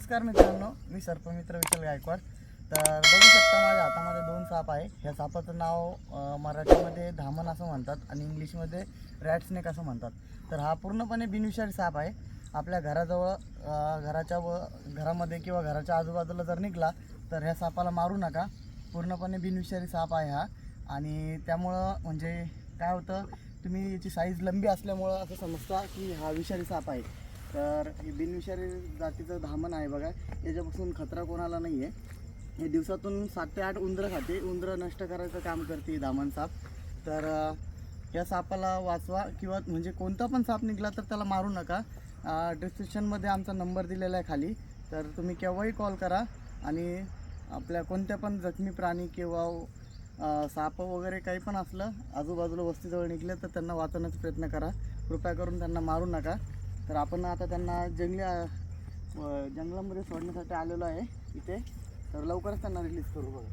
नमस्कार मित्रांनो मी सर्पमित्र विठ्ठल गायकवाड. तर बघू शकता माझ्या हातामध्ये दोन साप आहे. ह्या सापाचं नाव मराठीमध्ये धामण असं म्हणतात आणि इंग्लिशमध्ये रॅट स्नेक असं म्हणतात. तर हा पूर्णपणे बिनविषारी साप आहे. आपल्या घराजवळ घराच्या व घरामध्ये किंवा घराच्या आजूबाजूला जर निघला तर ह्या सापाला मारू नका. पूर्णपणे बिनविषारी साप आहे हा. आणि त्यामुळं म्हणजे काय होतं तुम्ही याची साईज लंबी असल्यामुळं असं समजता की हा विषारी साप आहे. तर हे बिनविषारी जातीचं धामण आहे बघा. याच्यापासून खतरा कोणाला नाही आहे हे दिवसातून सात ते आठ उंदरं खाते. उंदरं नष्ट करायचं काम करते ही धामण साप. तर या सापाला वाचवा किंवा म्हणजे कोणता पण साप निघाला तर त्याला मारू नका. डिस्क्रिप्शनमध्ये आमचा नंबर दिलेला आहे खाली. तर तुम्ही केव्हाही कॉल करा आणि आपल्या कोणत्या पण जखमी प्राणी किंवा साप वगैरे काही पण असलं आजूबाजूला वस्तीजवळ निघले तर त्यांना वाचवण्याचा प्रयत्न करा. कृपया करून त्यांना मारू नका. तर आपण आता त्यांना जंगली जंगलामध्ये सोडण्यासाठी आलेलो आहे इथे. तर लवकरच त्यांना रिलीज करू बघा.